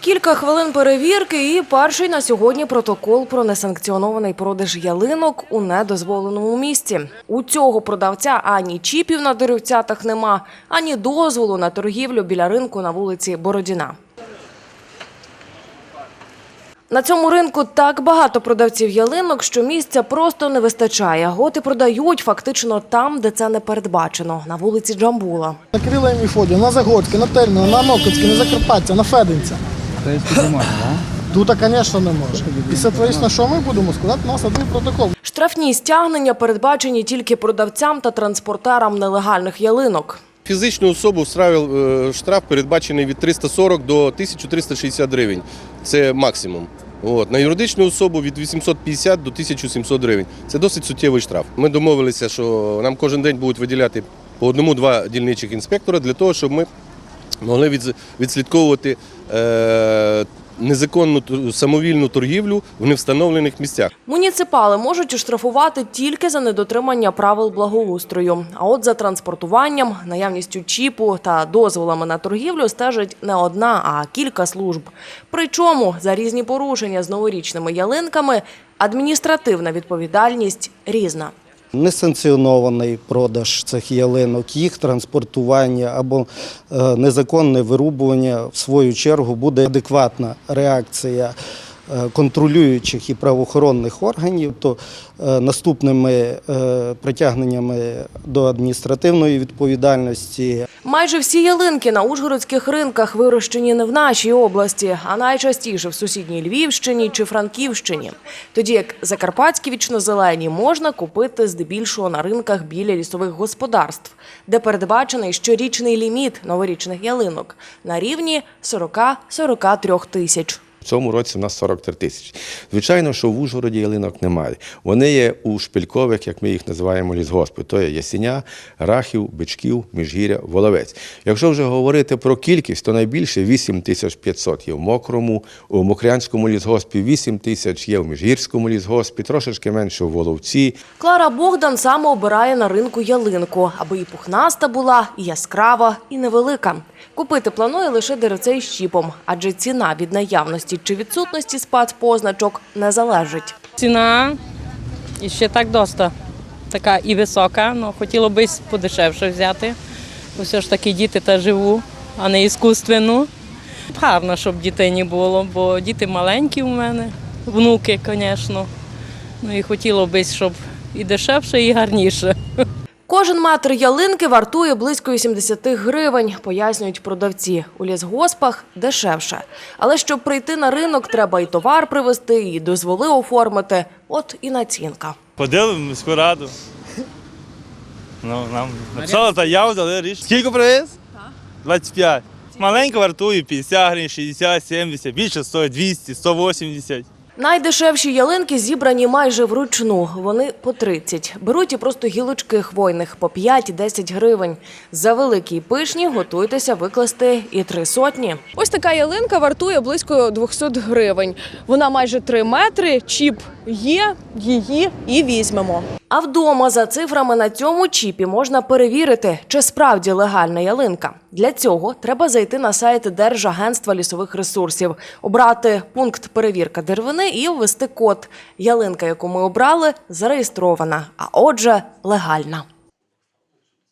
Кілька хвилин перевірки і перший на сьогодні протокол про несанкціонований продаж ялинок у недозволеному місці. У цього продавця ані чіпів на деревцятах нема, ані дозволу на торгівлю біля ринку на вулиці Бородіна. На цьому ринку так багато продавців ялинок, що місця просто не вистачає. От і продають фактично там, де це не передбачено, на вулиці Джамбула. На Кирила і на Загорське, на Терміна, на Нокоцьке, на Закарпаття, на Феденця. Тобто не можна, так? Тут, звісно, не може. І соответственно, що ми будемо складати на нас один протокол. Штрафні стягнення передбачені тільки продавцям та транспортерам нелегальних ялинок. Фізичну особу е, штраф передбачений від 340 до 1360 гривень. Це максимум. От. На юридичну особу від 850 до 1700 гривень. Це досить суттєвий штраф. Ми домовилися, що нам кожен день будуть виділяти по одному-два дільничих інспектора для того, щоб ми могли відслідковувати е, незаконну самовільну торгівлю в невстановлених місцях. Муніципали можуть оштрафувати тільки за недотримання правил благоустрою. А от за транспортуванням, наявністю чіпу та дозволами на торгівлю стежить не одна, а кілька служб. Причому за різні порушення з новорічними ялинками адміністративна відповідальність різна. Несанкціонований продаж цих ялинок, їх транспортування або е, незаконне вирубування, в свою чергу, буде адекватна реакція е, контролюючих і правоохоронних органів, то е, наступними притягненнями до адміністративної відповідальності Майже всі ялинки на ужгородських ринках вирощені не в нашій області, а найчастіше в сусідній Львівщині чи Франківщині. Тоді як закарпатські вічнозелені можна купити здебільшого на ринках біля лісових господарств, де передбачений щорічний ліміт новорічних ялинок на рівні 40-43 тисяч. Цьому році в нас 43 тисячі. Звичайно, що в Ужгороді ялинок немає. Вони є у шпилькових, як ми їх називаємо, лісгоспи. То є Ясіня, Рахів, Бичків, Міжгір'я, Воловець. Якщо вже говорити про кількість, то найбільше 8500 є в Мокрому, у Мокрянському лісгоспі 8 тисяч, є в Міжгірському лісгоспі, трошечки менше в Воловці. Клара Богдан саме обирає на ринку ялинку, аби і пухнаста була, і яскрава, і невелика. Купити планує лише деревцей з чіпом, адже ціна від наявності чи відсутності спецпозначок не залежить. Ціна ще так доста така і висока, але хотіло б подешевше взяти. Бо все ж таки діти та живу, а не іскусственну. Гарно, щоб дітей не було, бо діти маленькі у мене, внуки, звісно. Ну і хотіло б, щоб і дешевше, і гарніше. Метр ялинки вартує близько 80 гривень, пояснюють продавці. У лісгоспах дешевше. Але щоб прийти на ринок, треба і товар привезти, і дозволи оформити. От і націнка. Ходили в міську раду. Ну, нам написали заяву, дали рішення. Скільки привіз? 25. Маленько вартує 50 гривень, 60, 70, більше стоїть 200, 180. Найдешевші ялинки зібрані майже вручну. Вони по 30. Беруть і просто гілочки хвойних по 5-10 гривень. За великі пишні готуйтеся викласти і три сотні. Ось така ялинка вартує близько 200 гривень. Вона майже 3 метри. Чіп є, її і візьмемо. А вдома за цифрами на цьому чіпі можна перевірити, чи справді легальна ялинка. Для цього треба зайти на сайт Держагентства лісових ресурсів, обрати пункт перевірка деревини і ввести код. Ялинка, яку ми обрали, зареєстрована, а отже, легальна.